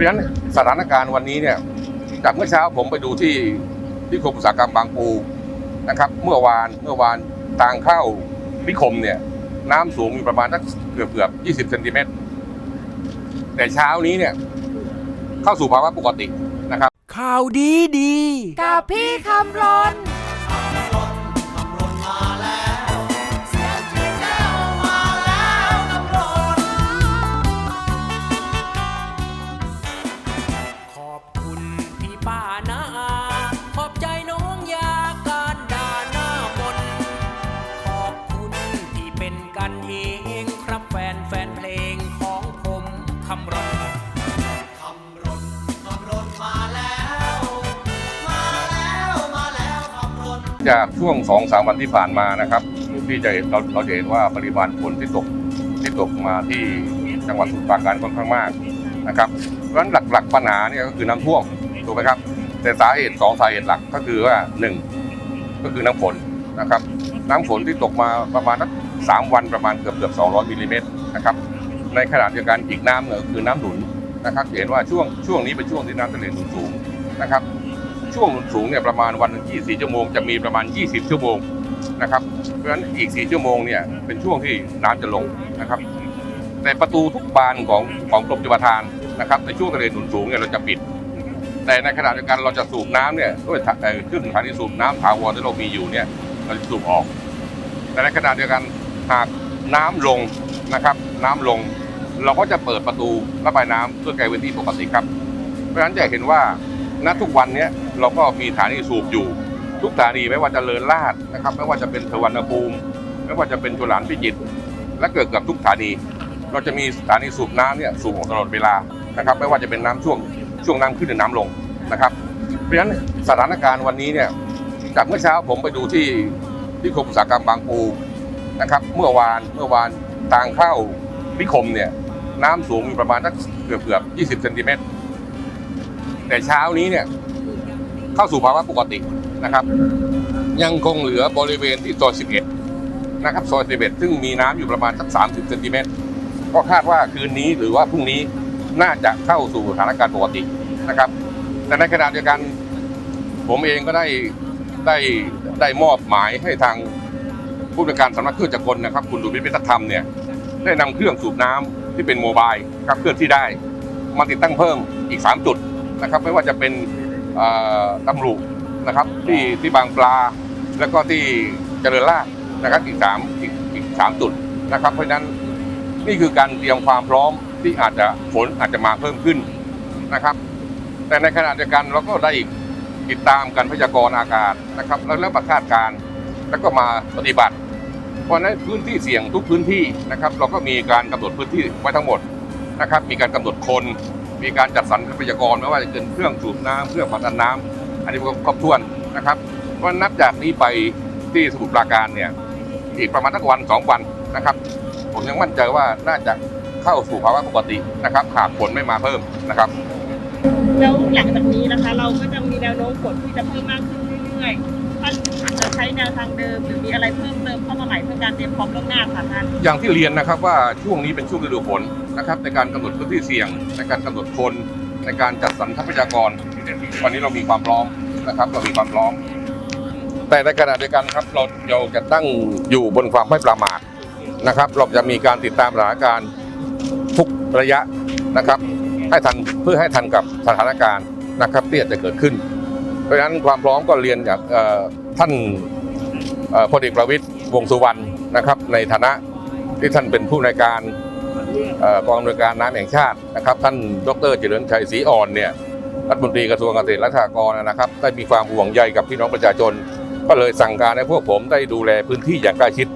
ราะฉะนั้นสถานการณ์วันนี้เนี่ยจากเมื่อเช้าผมไปดูที่ที่คมอุตสาหกรรมบางปูนะครับ เมื่อวานเมื่อวานทางเข้านิคมเนี่ยน้ำสูงอยู่ประมาณสักเกือบเกือบ20เซนติเมตรแต่เช้านี้เนี่ยเข้าสู่ภาวะปกตินะครับ ข่าวดีดี กับพี่คำรน จากช่วงสองสามวันที่ผ่านมานะครับที่จะเห็นเราเราจะเห็นว่าปริมาณฝนที่ตกที่ตกมาที่จังหวัดสมุพรปราการค่อนข้างมากนะครับเพราะฉะนั้นหลักๆปัญหาเนี่ยก็คือน้ำท่วมถูกไหมครับ แต่สาเหตุสองสาเหตุหลักก็คือว่าหนึ่งก็คือน้ำฝนนะครับน้ำฝนที่ตกมาประมาณสักสามวันประมาณเกือบเกือบสองร้อยมิลลิเมตรนะครับในขณะเดียวกันอีกน้ำเนี่ยคือน้ำหนุนนะครับเห็นว่าช่วงช่วงนี้เป็นช่วงที่น้ำทะเลหนุนสูงนะครับ ช่วงหนุนสูงเนี่ยประมาณวันหนึ่4ชั่วโมงจะมีประมาณ 20 ชั่วโมงนะครับเพราะฉะนั้นอีก 4 ชั่วโมงเนี่ยเป็นช่วงที่น้ำจะลงนะครับ แต่ประตูทุกบานของของกรมชลประทานนะครับ ในช่วงทะเลหนุนสูงเนี่ยเราจะปิด แต่ในขณะเดียวกันเราจะสูบน้ำเนี่ยด้วยเครื่องสถานีสูบน้ำถาวรที่เรามีอยู่เนี่ยเราจะสูบออก แต่ในขณะเดียวกันหากน้ำลงนะครับ น้ำลง เราก็จะเปิดประตูระบายน้ำด้วยไกลเวนที่ปกติครับ เพราะฉะนั้นจะเห็นว่า ณทุกวันนี้เราก็มีสถานีสูบอยู่ ทุกสถานีไม่ว่าจะเลินลาดนะครับ ไม่ว่าจะเป็นเทวันภูมิ ไม่ว่าจะเป็นจุฬานพิจิตรและเกิดกับทุกสถานี เราจะมีสถานีสูบน้ำเนี่ยสูบตลอดเวลานะครับ ไม่ว่าจะเป็นน้ำช่วงช่วงน้ำขึ้นหรือน้ำลงนะครับเพราะฉะนั้นสถานการณ์วันนี้เนี่ยจากเมื่อเช้าผมไปดูที่ที่คมอุตสาหกรรมบางปูนะครับเมื่อวานเมื่อวานทางเข้านิคมเนี่ยน้ำสูงอยู่ประมาณสักเกือบเกือบ 20 เซนติเมตร แต่เช้านี้เนี่ยเข้าสู่ภาวะปกตินะครับ ยังคงเหลือบริเวณที่ซอย11 นะครับซอย11 ซึ่งมีน้ำอยู่ประมาณสัก 30เซนติเมตรก็คาดว่าคืนนี้หรือว่าพรุ่งนี้น่าจะเข้าสู่สถานการณ์ปกตินะครับ แต่ในขณะเดียวกันผมเองก็ได้ได้ได้มอบหมายให้ทางผู้บริการสำนักเครื่องจักรกลนะครับ คุณดุลพิพิธธรรมเนี่ยได้นำเครื่องสูบน้ำที่เป็นโมบายครับเคลื่อนที่ได้มาติดตั้งเพิ่มอีก 3 จุด นะครับไม่ว่าจะเป็นเอ่อตำรุนะครับที่ที่บางปลา แล้วก็ที่เจริญราษฎร์นะครับอีกสามอีกอีกสามจุดนะครับเพราะฉะนั้นนี่คือการเตรียมความพร้อมที่อาจจะฝนอาจจะมาเพิ่มขึ้นนะครับ แต่ในขณะเดียวกันเราก็ได้ติดตามการพยากรณ์อากาศนะครับ แล้วแล้วประคาดการณ์แล้วก็มาปฏิบัติ เพราะฉะนั้นพื้นที่เสี่ยงทุกพื้นที่นะครับ เราก็มีการกำหนดพื้นที่ไว้ทั้งหมดนะครับ มีการกำหนดคน มีการจัดสรรทรัพยากรไม่ว่าจะเป็นเครื่องสูบน้ำเครื่องผลักดันน้ำอันนี้ก็ครบถ้วนนะครับเพราะนับจากนี้ไปที่สมุทรปราการเนี่ยอีกประมาณสักวันสองวันนะครับ ผมยังมั่นใจว่าน่าจะเข้าสู่ภาวะปกตินะครับหากฝนไม่มาเพิ่มนะครับ แล้วหลังจากนี้นะคะ เราก็จะมีแนวโน้มฝนที่จะเพิ่มมากขึ้นเรื่อยๆท่านอาจจะใช้แนวทางเดิมหรือมีอะไรเพิ่มเติมเข้ามาใหม่เพื่อการเตรียมพร้อมล่วงหน้าค่ะท่านอย่างที่เรียนนะครับว่าช่วงนี้เป็นช่วงฤดูฝน นะครับในการกำหนดพื้นที่เสี่ยง ในการกำหนดคนในการจัดสรรทรัพยากร วันนี้เรามีความพร้อมนะครับเรามีความพร้อม แต่ในขณะเดียวกันครับเราเราจะตั้งอยู่บนความไม่ประมาทนะครับ เราจะมีการติดตามสถานการณ์ทุกระยะนะครับ ให้ทันเพื่อให้ทันกับสถานการณ์นะครับที่อาจจะเกิดขึ้น เพราะฉะนั้นความพร้อมก็เรียนจากท่านพลเอกประวิตยวงสุวรรณนะครับ ในฐานะที่ท่านเป็นผู้ในการ กองอำนวยการน้ำแห่งชาตินะครับ ท่านดรเจริญชัยศรีอ่อนเนี่ยรัฐมนตรีกระทรวงเกษตรและสหกรณ์นะครับ ได้มีความห่วงใยกับพี่น้องประชาชน ก็เลยสั่งการให้พวกผมได้ดูแลพื้นที่อย่างใกล้ชิด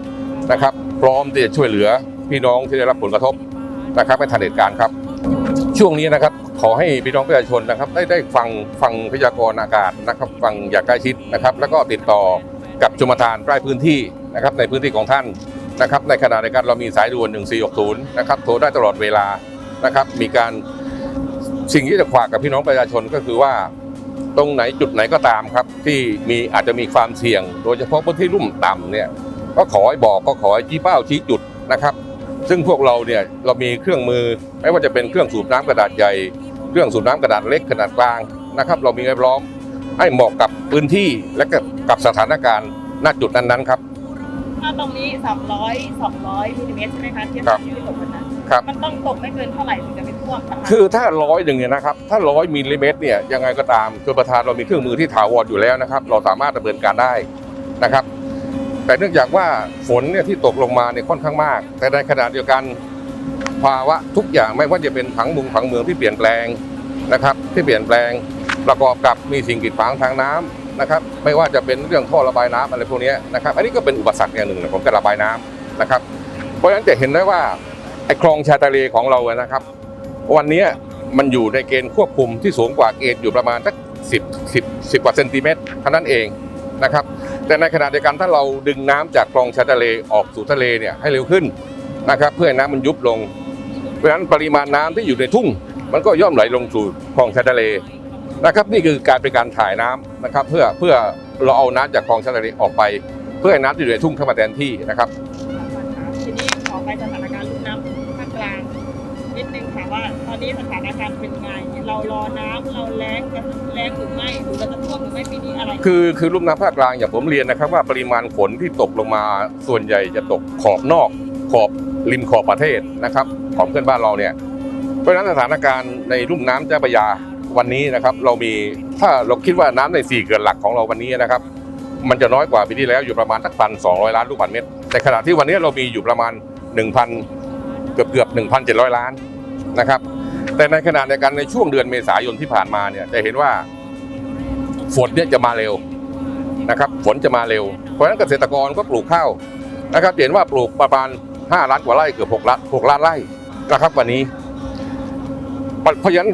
นะครับ พร้อมที่จะช่วยเหลือพี่น้องที่ได้รับผลกระทบนะครับให้ทันเหตุการณ์ครับ ช่วงนี้นะครับขอให้พี่น้องประชาชนนะครับ ได้ได้ฟังฟังพยากรณ์อากาศนะครับ ฟังอย่างใกล้ชิดนะครับ แล้วก็ติดต่อกับชมทานใกล้พื้นที่นะครับในพื้นที่ของท่าน นะครับในขณะเดียวกันเรามีสายด่วน 1460 นะครับโทรได้ตลอดเวลานะครับมีการสิ่งที่จะฝากกับพี่น้องประชาชนก็คือว่า ตรงไหนจุดไหนก็ตามครับ ที่มีอาจจะมีความเสี่ยง โดยเฉพาะพื้นที่ลุ่มต่ำเนี่ยก็ขอให้บอกก็ขอให้ชี้เป้าชี้จุดนะครับ ซึ่งพวกเราเนี่ยเรามีเครื่องมือไม่ว่าจะเป็นเครื่องสูบน้ำกระดาษใหญ่ เครื่องสูบน้ำขนาดเล็กขนาดกลางนะครับ เรามีไว้พร้อมให้เหมาะกับพื้นที่และกับสถานการณ์ณจุดนั้นๆครับ ถ้าตรงนี้ 300 200มิลลิเมตรใช่ไหมคะที่ครับที่ตกวันนั้นครับ มันต้องตกไม่เกินเท่าไหร่ถึงจะไม่ท่วมนะคะคือถ้าร้อยหนึ่งเนี่ยนะครับ ถ้าร้อยมิลลิเมตรเนี่ยยังไงก็ตามชนประทานเรามีเครื่องมือที่ถาวรอยู่แล้วนะครับ เราสามารถดำเนินการได้นะครับ แต่เนื่องจากว่าฝนเนี่ยที่ตกลงมาเนี่ยค่อนข้างมาก แต่ในขณะเดียวกันภาวะทุกอย่างไม่ว่าจะเป็นผังมุงผังเมืองที่เปลี่ยนแปลงนะครับ ที่เปลี่ยนแปลงประกอบกับมีสิ่งกีดขวางทางน้ำ นะครับไม่ว่าจะเป็นเรื่องท่อระบายน้ำอะไรพวกนี้นะครับอันนี้ก็เป็นอุปสรรคอย่างหนึ่งของการระบายน้ำนะครับ เพราะฉะนั้นจะเห็นได้ว่าไอ้คลองชายทะเลของเรานะครับ วันนี้มันอยู่ในเกณฑ์ควบคุมที่สูงกว่าเกณฑ์อยู่ประมาณสักสิบสิบสิบกว่าเซนติเมตรเท่านั้นเองนะครับแต่ในขณะเดียวกันถ้าเราดึงน้ำจากคลองชายทะเลออกสู่ทะเลเนี่ยให้เร็วขึ้นนะครับเพื่อให้น้ำมันยุบลง เพราะฉะนั้นปริมาณน้ำที่อยู่ในทุ่ง มันก็ย่อมไหลลงสู่คลองชายทะเล นะครับนี่คือการเป็นการถ่ายน้ำนะครับ เพื่อเพื่อเราเอาน้ำจากคลองชายทะเลออกไป เพื่อให้น้ำที่อยู่ในทุ่งเข้ามาแทนที่นะครับทีนี้ขอไปสถานการณ์ลุ่มน้ำภาคกลางนิดนึงค่ะว่า ตอนนี้สถานการณ์เป็นไงเรารอน้ำเราแล้งจะแล้งหรือไม่หรือเราจะท่วมหรือไม่ปีนี้อะไรคือคือลุ่มน้ำภาคกลางอย่างผมเรียนนะครับ ว่าปริมาณฝนที่ตกลงมาส่วนใหญ่จะตกขอบนอก ขอบริมขอบประเทศนะครับ ของเพื่อนบ้านเราเนี่ยเพราะฉะนั้นสถานการณ์ในลุ่มน้ำเจ้าพระยา วันนี้นะครับเรามีถ้าเราคิดว่าน้ำในสี่เขื่อนหลักของเราวันนี้นะครับ มันจะน้อยกว่าปีที่แล้วอยู่ประมาณสักพันสองล้านลูกบาศก์เมตร แต่ขณะที่วันนี้เรามีอยู่ประมาณ 1,000 เกือบเกือบ1,700 ล้านนะครับ แต่ในขณะเดียวกันในช่วงเดือนเมษายนที่ผ่านมาเนี่ยจะเห็นว่าฝนเนี่ยจะมาเร็วนะครับฝนจะมาเร็ว เพราะฉะนั้นเกษตรกรก็ปลูกข้าวนะครับเห็นว่าปลูกประมาณ 5 ล้านกว่าไร่เกือบ6ล้าน6ล้านไร่นะครับวันนี้เพราะฉะนั้น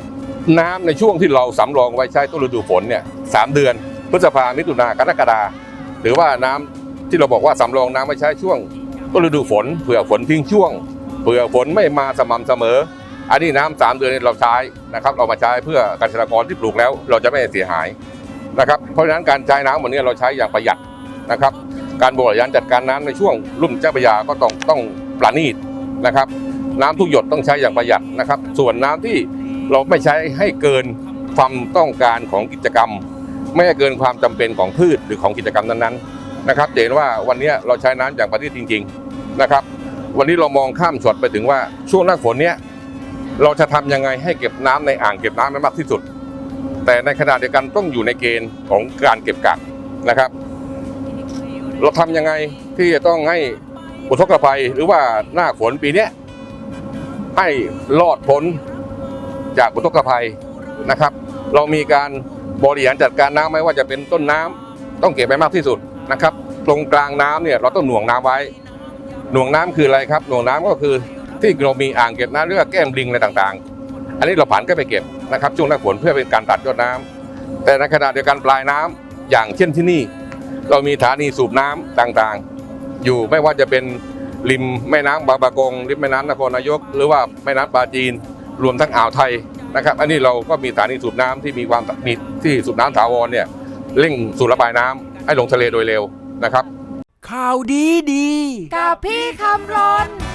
น้ำในช่วงที่เราสำรองไว้ใช้ต้นฤดูฝนเนี่ยสามเดือน พฤษภามิถุนากรกฎาหรือว่าน้ำที่เราบอกว่าสำรองน้ำไว้ใช้ช่วงต้นฤดูฝนเผื่อฝนทิ้งช่วงเผื่อฝนไม่มาสม่ำเสมอ อันนี้น้ำสามเดือนเราใช้นะครับ เรามาใช้เพื่อเกษตรกรที่ปลูกแล้ว เราจะไม่เสียหายนะครับ เพราะฉะนั้นการใช้น้ำวันนี้เราใช้อย่างประหยัดนะครับ การบริหารจัดการน้ำในช่วงรุ่มเจ้าพระยาก็ต้องต้องประณีตนะครับ น้ำทุกหยดต้องใช้อย่างประหยัดนะครับ ส่วนน้ำที่ เราไม่ใช้ให้เกินความต้องการของกิจกรรม ไม่ให้เกินความจำเป็นของพืชหรือของกิจกรรมนั้นๆนะครับเห็นว่าวันนี้เราใช้น้ำอย่างประณีตจริง ๆนะครับ วันนี้เรามองข้ามช็อตไปถึงว่าช่วงหน้าฝนเนี้ยเราจะทำยังไงให้เก็บน้ำในอ่างเก็บน้ำให้มากที่สุด แต่ในขณะเดียวกันต้องอยู่ในเกณฑ์ของการเก็บกักนะครับ เราทำยังไงที่จะต้องให้อุทกภัยหรือว่าหน้าฝนปีเนี้ให้รอดพ้น จากอุทกภัยนะครับ เรามีการบริหารจัดการน้ำไม่ว่าจะเป็นต้นน้ำต้องเก็บไว้มากที่สุดนะครับ ตรงกลางน้ำเนี่ยเราต้องหน่วงน้ำไว้ หน่วงน้ำคืออะไรครับหน่วงน้ำก็คือที่เรามีอ่างเก็บน้ำหรือว่าแก้มลิงอะไรต่างๆ อันนี้เราผันก็ไปเก็บนะครับช่วงหน้าฝนเพื่อเป็นการตัดยอดน้ำแต่ในขณะเดียวกันปลายน้ำอย่างเช่นที่นี่ เรามีสถานีสูบน้ำต่างๆ อยู่ไม่ว่าจะเป็นริมแม่น้ำบางปะกงริมแม่น้ำนครนายก หรือว่าแม่น้ำปลาจีน รวมทั้งอ่าวไทยนะครับ อันนี้เราก็มีสถานีสูบน้ำที่มีความมีที่สูบน้ำถาวรเนี่ยเร่งสูบระบายน้ำให้ลงทะเลโดยเร็วนะครับ ข่าวดีดี กับพี่คำรน